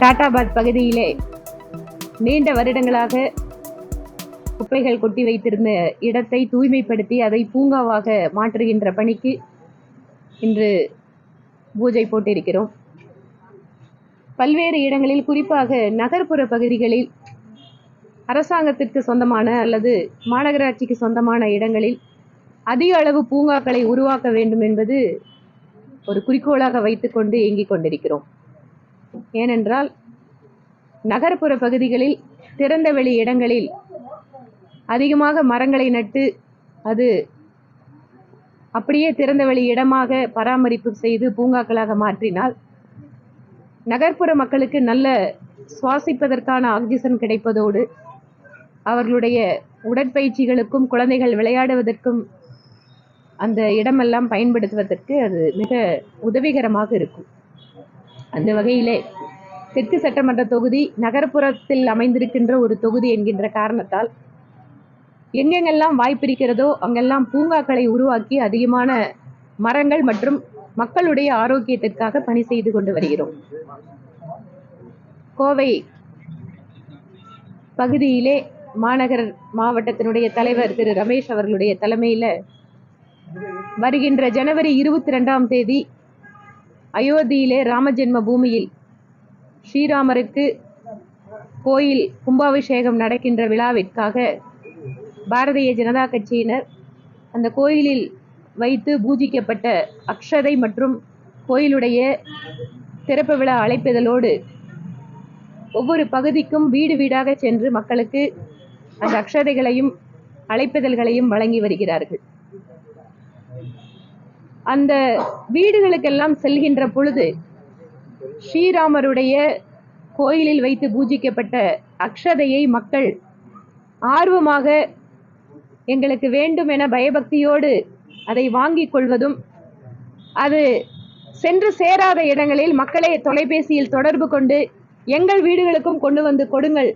டாட்டாபாத் பகுதியிலே நீண்ட வருடங்களாக குப்பைகள் கொட்டி வைத்திருந்த இடத்தை தூய்மைப்படுத்தி அதை பூங்காவாக மாற்றுகின்ற பணிக்கு இன்று பூஜை போட்டிருக்கிறோம். பல்வேறு இடங்களில் குறிப்பாக நகர்ப்புற பகுதிகளில் அரசாங்கத்திற்கு சொந்தமான அல்லது மாநகராட்சிக்கு சொந்தமான இடங்களில் அதிக அளவு பூங்காக்களை உருவாக்க வேண்டும் என்பது ஒரு குறிக்கோளாக வைத்துக்கொண்டு இயங்கிக் கொண்டிருக்கிறோம். ஏனென்றால் நகர்ப்புற பகுதிகளில் திறந்தவெளி இடங்களில் அதிகமாக மரங்களை நட்டு அது அப்படியே திறந்தவெளி இடமாக பராமரிப்பு செய்து பூங்காக்களாக மாற்றினால் நகர்ப்புற மக்களுக்கு நல்ல சுவாசிப்பதற்கான ஆக்சிஜன் கிடைப்பதோடு அவர்களுடைய உடற்பயிற்சிகளுக்கும் குழந்தைகள் விளையாடுவதற்கும் அந்த இடமெல்லாம் பயன்படுத்துவதற்கு அது மிக உதவிகரமாக இருக்கும். அந்த வகையிலே தெற்கு சட்டமன்ற தொகுதி நகர்ப்புறத்தில் அமைந்திருக்கின்ற ஒரு தொகுதி என்கின்ற காரணத்தால் எங்கெங்கெல்லாம் வாய்ப்பிருக்கிறதோ அங்கெல்லாம் பூங்காக்களை உருவாக்கி அதிகமான மரங்கள் மற்றும் மக்களுடைய ஆரோக்கியத்திற்காக பணி செய்து கொண்டு வருகிறோம். கோவை பகுதியிலே மாநகர் மாவட்டத்தினுடைய தலைவர் திரு ரமேஷ் அவர்களுடைய தலைமையில் வருகின்ற ஜனவரி இருபத்தி ரெண்டாம் தேதி அயோத்தியிலே ராமஜென்ம பூமியில் ஸ்ரீராமருக்கு கோயில் கும்பாபிஷேகம் நடக்கின்ற விழாவிற்காக பாரதிய ஜனதா கட்சியினர் அந்த கோயிலில் வைத்து பூஜிக்கப்பட்ட அக்ஷதை மற்றும் கோயிலுடைய திறப்பு விழா அழைப்பதலோடு ஒவ்வொரு பகுதிக்கும் வீடு வீடாக சென்று மக்களுக்கு அந்த அக்ஷதைகளையும் அழைப்பிதழ்களையும் வழங்கி வருகிறார்கள். அந்த வீடுகளுக்கெல்லாம் செல்கின்ற பொழுது ஸ்ரீராமருடைய கோயிலில் வைத்து பூஜிக்கப்பட்ட அக்ஷதையை மக்கள் ஆர்வமாக எங்களுக்கு வேண்டும் என பயபக்தியோடு அதை வாங்கிக் கொள்வதும் அது சென்று சேராத இடங்களில் மக்களை தொலைபேசியில் தொடர்பு கொண்டு எங்கள் வீடுகளுக்கும் கொண்டு வந்து கொடுங்கள்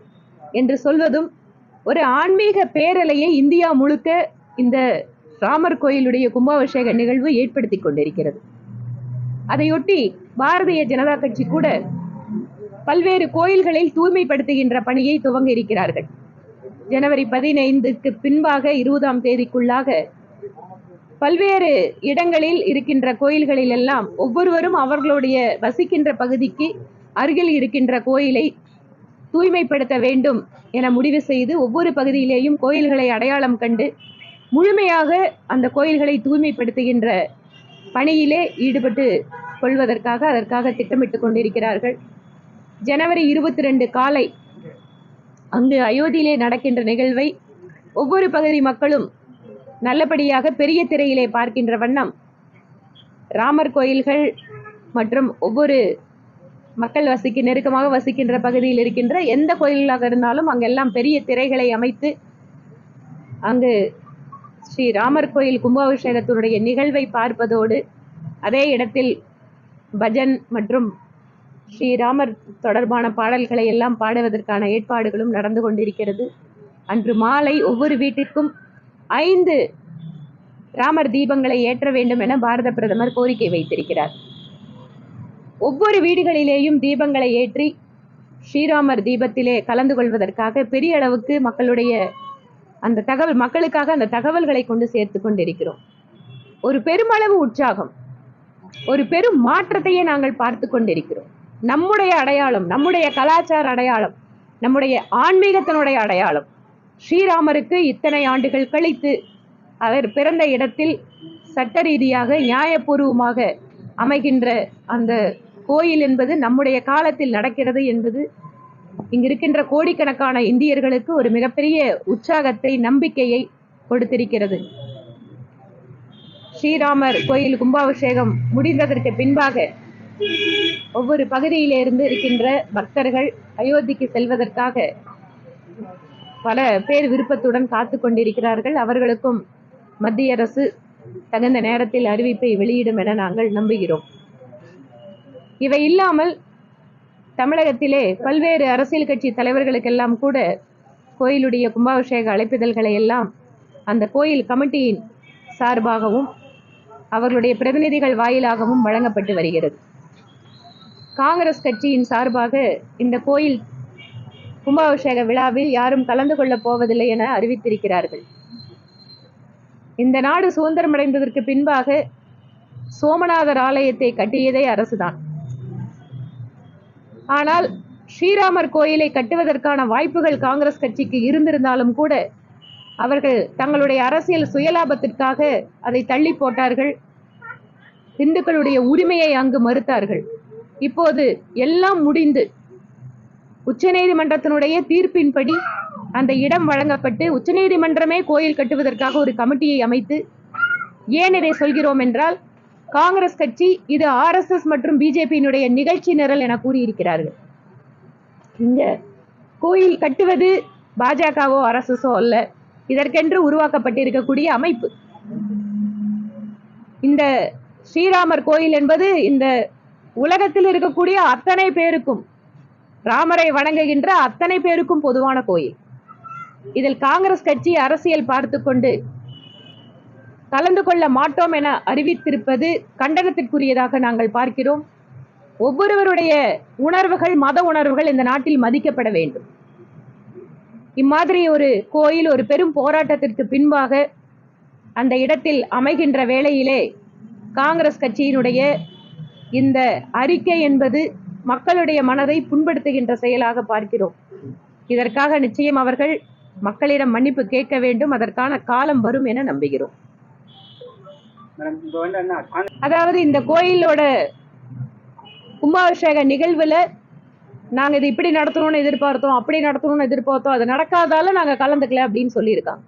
என்று சொல்வதும் ஒரு ஆன்மீக பேரலையை இந்தியா முழுக்க இந்த ராமர் கோயிலுடைய கும்பாபிஷேக நிகழ்வு ஏற்படுத்தி கொண்டிருக்கிறது. அதையொட்டி பாரதிய ஜனதா கட்சி கூட பல்வேறு கோயில்களில் தூய்மைப்படுத்துகின்ற பணியை துவங்க இருக்கிறார்கள் ஜனவரி பதினைந்துக்கு பின்பாக இருபதாம் தேதிக்குள்ளாக பல்வேறு இடங்களில் இருக்கின்ற கோயில்களில் எல்லாம் ஒவ்வொருவரும் அவர்களுடைய வசிக்கின்ற பகுதிக்கு அருகில் இருக்கின்ற கோயிலை தூய்மைப்படுத்த வேண்டும் என முடிவு செய்து ஒவ்வொரு பகுதியிலேயும் கோயில்களை அடையாளம் கண்டு முழுமையாக அந்த கோயில்களை தூய்மைப்படுத்துகின்ற பணியிலே ஈடுபட்டு கொள்வதற்காக அதற்காக திட்டமிட்டு கொண்டிருக்கிறார்கள். ஜனவரி இருபத்தி ரெண்டு காலை அங்கு அயோத்தியிலே நடக்கின்ற நிகழ்வை ஒவ்வொரு பகுதி மக்களும் நல்லபடியாக பெரிய திரையிலே பார்க்கின்ற வண்ணம் ராமர் கோயில்கள் மற்றும் ஒவ்வொரு மக்கள் வசிக்க நெருக்கமாக வசிக்கின்ற பகுதியில் இருக்கின்ற எந்த கோயிலாக இருந்தாலும் அங்கெல்லாம் பெரிய திரைகளை அமைத்து அங்கு ஸ்ரீ ராமர் கோயில் கும்பாபிஷேகத்தினுடைய நிகழ்வை பார்ப்பதோடு அதே இடத்தில் பஜன் மற்றும் ஸ்ரீராமர் தொடர்பான பாடல்களை எல்லாம் பாடுவதற்கான ஏற்பாடுகளும் நடந்து கொண்டிருக்கிறது. அன்று மாலை ஒவ்வொரு வீட்டிற்கும் ஐந்து ராமர் தீபங்களை ஏற்ற வேண்டும் என பாரத பிரதமர் கோரிக்கை வைத்திருக்கிறார். ஒவ்வொரு வீடுகளிலேயும் தீபங்களை ஏற்றி ஸ்ரீராமர் தீபத்திலே கலந்து கொள்வதற்காக பெரிய அளவுக்கு மக்களுடைய அந்த தகவல் மக்களுக்காக அந்த தகவல்களை கொண்டு சேர்த்து கொண்டிருக்கிறோம். ஒரு பெருமளவு உற்சாகம் ஒரு பெரும் மாற்றத்தையே நாங்கள் பார்த்து கொண்டிருக்கிறோம். நம்முடைய அடையாளம் நம்முடைய கலாச்சார அடையாளம் நம்முடைய ஆன்மீகத்தினுடைய அடையாளம். ஸ்ரீராமருக்கு இத்தனை ஆண்டுகள் கழித்து அவர் பிறந்த இடத்தில் சட்ட ரீதியாக நியாயபூர்வமாக அமைகின்ற அந்த கோயில் என்பது நம்முடைய காலத்தில் நடக்கிறது என்பது இங்கு இருக்கின்ற கோடிக்கணக்கான இந்தியர்களுக்கு ஒரு மிகப்பெரிய உற்சாகத்தை நம்பிக்கையை கொடுத்திருக்கிறது. ஸ்ரீராமர் கோயில் கும்பாபிஷேகம் முடிந்ததற்கு பின்பாக ஒவ்வொரு பகுதியிலிருந்து இருக்கின்ற பக்தர்கள் அயோத்திக்கு செல்வதற்காக பல பேர் விருப்பத்துடன் காத்து கொண்டிருக்கிறார்கள். அவர்களுக்கும் மத்திய அரசு தகுந்த நேரத்தில் அறிவிப்பை வெளியிடும் என நாங்கள் நம்புகிறோம். இவை இல்லாமல் தமிழகத்திலே பல்வேறு அரசியல் கட்சி தலைவர்களுக்கெல்லாம் கூட கோயிலுடைய கும்பாபிஷேக அழைப்பிதழ்களை எல்லாம் அந்த கோயில் கமிட்டியின் சார்பாகவும் அவர்களுடைய பிரதிநிதிகள் வாயிலாகவும் வழங்கப்பட்டு வருகிறது. காங்கிரஸ் கட்சியின் சார்பாக இந்த கோயில் கும்பாபிஷேக விழாவில் யாரும் கலந்து கொள்ளப் போவதில்லை என அறிவித்திருக்கிறார்கள். இந்த நாடு சுதந்திரமடைந்ததற்கு பின்பாக சோமநாதர் ஆலயத்தை கட்டியதே அரசுதான். ஆனால் ஸ்ரீராமர் கோயிலை கட்டுவதற்கான வாய்ப்புகள் காங்கிரஸ் கட்சிக்கு இருந்திருந்தாலும் கூட அவர்கள் தங்களுடைய அரசியல் சுயலாபத்திற்காக அதை தள்ளி போட்டார்கள். இந்துக்களுடைய உரிமையை அங்கு மறுத்தார்கள். இப்போது எல்லாம் முடிந்து உச்சநீதிமன்றத்தினுடைய தீர்ப்பின்படி அந்த இடம் வழங்கப்பட்டு உச்சநீதிமன்றமே கோயில் கட்டுவதற்காக ஒரு கமிட்டியை அமைத்து ஏன் இதை சொல்கிறோம் என்றால் காங்கிரஸ் கட்சி இது ஆர்எஸ்எஸ் மற்றும் பிஜேபியினுடைய நிகழ்ச்சி நிரல் என கூறியிருக்கிறார்கள். இந்த கோயில் கட்டுவது பாஜகவோ ஆர்எஸ்எஸோ அல்ல. இதற்கென்று உருவாக்கப்பட்டிருக்கக்கூடிய அமைப்பு. இந்த ஸ்ரீராமர் கோயில் என்பது இந்த உலகத்தில் இருக்கக்கூடிய அத்தனை பேருக்கும் ராமரை வணங்குகின்ற அத்தனை பேருக்கும் பொதுவான கோயில். இதில் காங்கிரஸ் கட்சி அரசியல் பார்த்து கொண்டு கலந்து கொள்ள மாட்டோம் என அறிவித்திருப்பது கண்டனத்திற்குரியதாக நாங்கள் பார்க்கிறோம். ஒவ்வொருவருடைய உணர்வுகள் மத உணர்வுகள் இந்த நாட்டில் மதிக்கப்பட வேண்டும். இம்மாதிரி ஒரு கோயில் ஒரு பெரும் போராட்டத்திற்கு பின்பாக அந்த இடத்தில் அமைகின்ற வேளையிலே காங்கிரஸ் கட்சியினுடைய இந்த அறிக்கை என்பது மக்களுடைய மனதை புண்படுத்துகின்ற செயலாக பார்க்கிறோம். இதற்காக நிச்சயம் அவர்கள் மக்களிடம் மன்னிப்பு கேட்க வேண்டும். அதற்கான காலம் வரும் என நம்புகிறோம் மேடம் இப்போ வந்து என்ன காங்கிரஸ் அதாவது இந்த கோயிலோட கும்பாபிஷேக நிகழ்வுல நாங்க இது இப்படி நடத்தணும்னு எதிர்பார்த்தோம் அப்படி நடத்தணும்னு எதிர்பார்த்தோம் அது நடக்காதால நாங்க கலந்துக்கல அப்படின்னு சொல்லியிருக்காங்க.